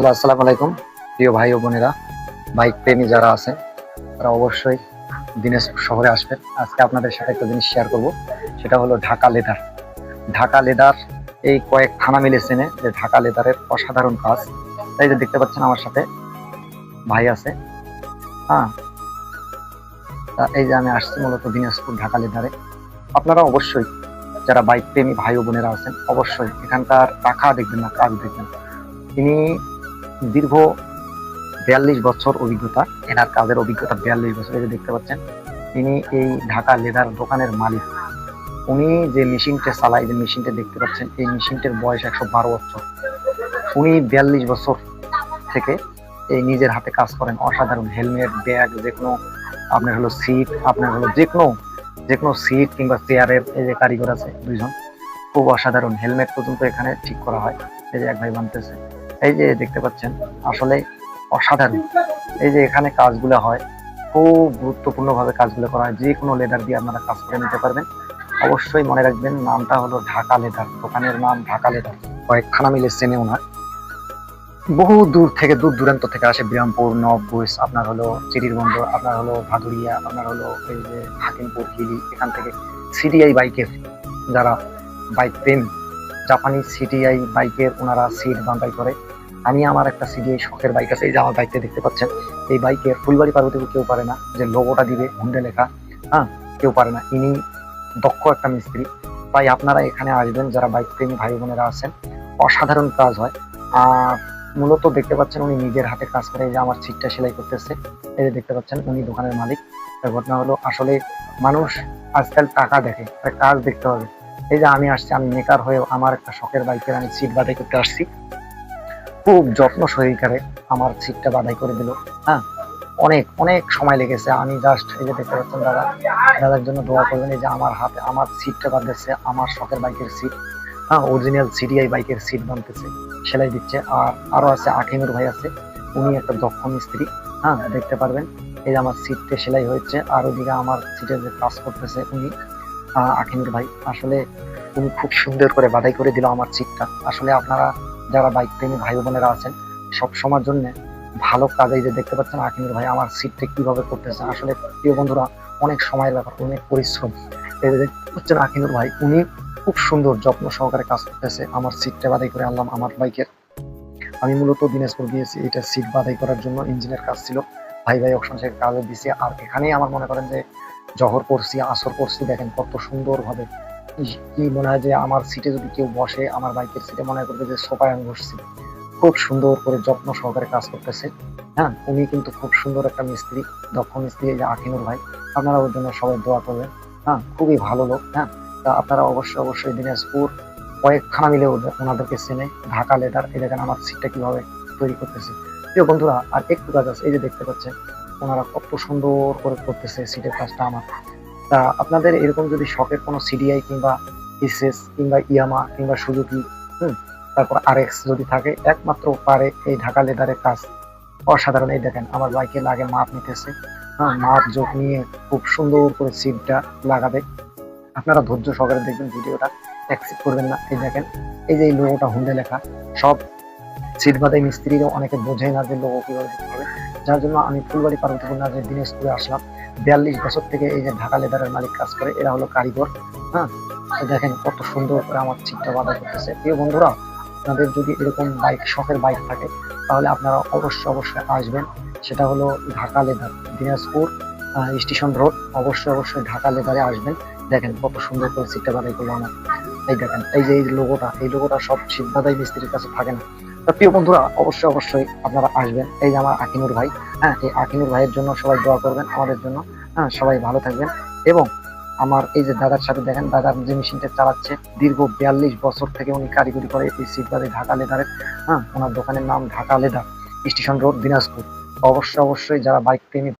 Hello আসসালামু আলাইকুম প্রিয় ভাই ও বোনেরা, বাইক প্রেমী যারা আছেন তারা অবশ্যই দিনাজপুর শহরে আসবেন। আজকে আপনাদের সাথে একটা জিনিস শেয়ার করব, সেটা হলো ঢাকা লেদার ঢাকা লেদার এই কয়েক থানা মিলে চেনে যে ঢাকা লেদারের অসাধারণ কাজ। তাই যে দেখতে পাচ্ছেন আমার সাথে ভাই আছে। হ্যাঁ। এই যে আমি আসছি মূলত দিনাজপুর ঢাকা লেদারে আপনারা অবশ্যই যারা বাইক প্রেমী ভাই ও বোনেরা আছেন, অবশ্যই এখানকার টাকা দেখবেন না, কাজ দেখবেন। তিনি দীর্ঘ বিয়াল্লিশ বছর অভিজ্ঞতা, এনার কাজের অভিজ্ঞতা বিয়াল্লিশ বছর, এই দেখতে পাচ্ছেন, তিনি এই ঢাকা লেদার দোকানের মালিক। উনি যে মেশিনটা চালায়, যে মেশিনটা দেখতে পাচ্ছেন, এই মেশিনটার বয়স একশো বারো বছর। উনি বিয়াল্লিশ বছর থেকে এই নিজের হাতে কাজ করেন। অসাধারণ হেলমেট, ব্যাগ, যে কোনো আপনার হলো সিট, আপনার হলো যে কোনো যে কোনো সিট কিংবা চেয়ারের এই যে কারিগর আছে দুইজন, খুব অসাধারণ। হেলমেট পর্যন্ত এখানে ঠিক করা হয়। এই যে এক ভাই বানতেছে। এই যে দেখতে পাচ্ছেন, আসলে অসাধারণ। এই যে এখানে কাজগুলো হয়, খুব গুরুত্বপূর্ণভাবে কাজগুলো করা হয়। যে কোনো লেদার দিয়ে আপনারা কাজ করে নিতে পারবেন। অবশ্যই মনে রাখবেন, নামটা হলো ঢাকা লেদার। দোকানের নাম ঢাকা লেদার। কয়েকখানা মিলে চেনে ওনার। বহু দূর থেকে, দূর দূরান্ত থেকে আসে বিরামপুর নববুইস আপনার হলো চিরিরবন্দ আপনার হলো ভাদুরিয়া, আপনার হলো এই যে হাকিমপুর, হিলি, এখান থেকে সিডিআই বাইকের যারা বাইক প্রেম জাপানি সিটিআই বাইকের ওনারা সিট বান্ধাই করে। আমি আমার একটা সিডিআই শখের বাইক আছে, এই যে আমার বাইকটা দেখতে পাচ্ছেন, এই বাইকের ফুলবাড়ি পার্বতী কেউ পারে না, যে লোগোটা দিবে, হুন্ডে লেখা হ্যাঁ কেউ পারে না। ইনি দক্ষ একটা মিস্ত্রি। তাই আপনারা এখানে আসবেন, যারা বাইক প্রেমী ভাই বোনেরা আছেন, অসাধারণ কাজ হয়। আর মূলত দেখতে পাচ্ছেন, উনি নিজের হাতে কাজ করে, এই যে আমার সিটটা সেলাই করতেছে, এই যে দেখতে পাচ্ছেন, উনি দোকানের মালিক। ঘটনা হলো, আসলে মানুষ আজকাল টাকা দেখে কাজ দেখতে হবে। এই যে আমি আসছি, আমি মেকার হয়ে আমার একটা শখের বাইকের আমি সিট বাদাই করতে আসছি। খুব যত্ন সহকারে আমার সিটটা বাদাই করে দিল হ্যাঁ? অনেক অনেক সময় লেগেছে। আমি জাস্ট এই যে দেখতে পাচ্ছেন দাদা, দাদার জন্য দোয়া করবেন, এই যে আমার হাতে, আমার সিটটা বাঁধতেছে, আমার শখের বাইকের সিট হ্যাঁ? অরিজিনাল সিডিআই বাইকের সিট বানতেছে সেলাই দিচ্ছে। আর আরও আছে আখিমুর ভাই আছে, উনি একটা দক্ষ মিস্ত্রি হ্যাঁ? দেখতে পারবেন। এই যে আমার সিটটা সেলাই হয়েছে, আর ওদিকে আমার সিটে যে কাজ করতেছে উনি আহ, ভাই। আসলে উনি খুব সুন্দর করে বাধাই করে দিল আমার সিটটা আসলে আপনারা যারা বাইক প্রেমী ভাই বোনেরা আছেন সব সময়ের জন্য ভালো কাজ যে দেখতে পাচ্ছেন আকিনুর ভাই আমার সিটটা কীভাবে করতেছে। আসলে প্রিয় বন্ধুরা অনেক সময়ের ব্যাপার অনেক পরিশ্রম। পাচ্ছেন আকিনুর ভাই উনি খুব সুন্দর যত্ন সহকারে কাজ করতেছে। আমার সিটটা বাধাই করে আনলাম আমার বাইকের। আমি মূলত দিনাজপুর গিয়েছি এটা সিট বাধাই করার জন্য ইঞ্জিনের কাজ ছিল। ভাই ভাই অপশন থেকে কাজে দিছি। আর এখানেই আমার মনে করেন যে জহর করছি আসর করছি দেখেন কত সুন্দরভাবে। কি- মনে হয় যে আমার সিটে যদি কেউ বসে, আমার বাইকের সিটে মনে করবে যে সোফায় আমি বসছি। খুব সুন্দর করে যত্ন সহকারে কাজ করতেছে। হ্যাঁ উনি কিন্তু খুব সুন্দর একটা মিস্ত্রি, দক্ষ মিস্ত্রি যে আকিনুর ভাই। আপনারা ওর জন্য সবাই দোয়া করবেন। হ্যাঁ খুবই ভালো লোক। হ্যাঁ তা আপনারা অবশ্যই অবশ্যই দিনাজপুর কয়েকখানা মিলে ওনাদেরকে চেনে। ঢাকা লেটার, এই দেখেন আমার সিটটা কীভাবে তৈরি করতেছে। প্রিয় বন্ধুরা, আর একটু কাজ আছে, এই যে দেখতে পাচ্ছেন ওনারা কত সুন্দর করে করতেছে সিটের কাজটা আমার। তা আপনাদের এরকম যদি শখের কোনো সিডিআই কিংবা ইসএস কিংবা ইয়ামা কিংবা সুজুকি, হুম, তারপর আরএক্স যদি থাকে, একমাত্র পারে এই ঢাকা লেদারের কাজ। অসাধারণ, এই দেখেন, আমার বাইকে লাগে মাপ নিতেছে। হ্যাঁ মাপ যোগ নিয়ে খুব সুন্দর করে সিটটা লাগাবে। আপনারা ধৈর্য সহকারে দেখবেন ভিডিওটা অ্যাকসেপ্ট করবেন না, এই দেখেন, এই যে এই লোগোটা হুন্ডে লেখা, সব সিট বাদাই মিস্ত্রিরও অনেকে বোঝে না যে লোগো কীভাবে দিতে হবে। যার জন্য আমি ফুলবাড়ি পার্বতীপুর না যে দিনাজপুরে আসলাম। বিয়াল্লিশ বছর থেকে এই যে ঢাকা লেদারের মালিক কাজ করে, এরা হলো কারিগর হ্যাঁ? তো দেখেন কত সুন্দর করে আমার সিটটা বাধা করতেছে। প্রিয় বন্ধুরা, আপনাদের যদি এরকম বাইক, শখের বাইক থাকে, তাহলে আপনারা অবশ্যই অবশ্যই আসবেন। সেটা হলো Dhaka leather, Dinajpur station road. অবশ্যই অবশ্যই ঢাকা লেদারে আসবেন। দেখেন কত সুন্দর করে সিটটা বাধাই করল আমার। এই দেখেন, এই যে এই লোগোটা এই লোগোটা সব সিট বাদাই মিস্ত্রির কাছে থাকে না। প্রিয় বন্ধুরা, অবশ্যই অবশ্যই আপনারা আসবেন। এই যে আমার আকিনুর ভাই হ্যাঁ এই আকিনুর ভাইয়ের জন্য সবাই দোয়া করবেন আমাদের জন্য। হ্যাঁ সবাই ভালো থাকবেন। এবং আমার এই যে দাদার সাথে দেখেন, দাদার যে মেশিনটা চালাচ্ছে, দীর্ঘ বিয়াল্লিশ বছর থেকে উনি কারিগরি করে এই সিটবাদে ঢাকা লেদারের হ্যাঁ ওনার দোকানের নাম Dhaka leather station road Dinajpur. অবশ্যই অবশ্যই যারা বাইক প্রেমী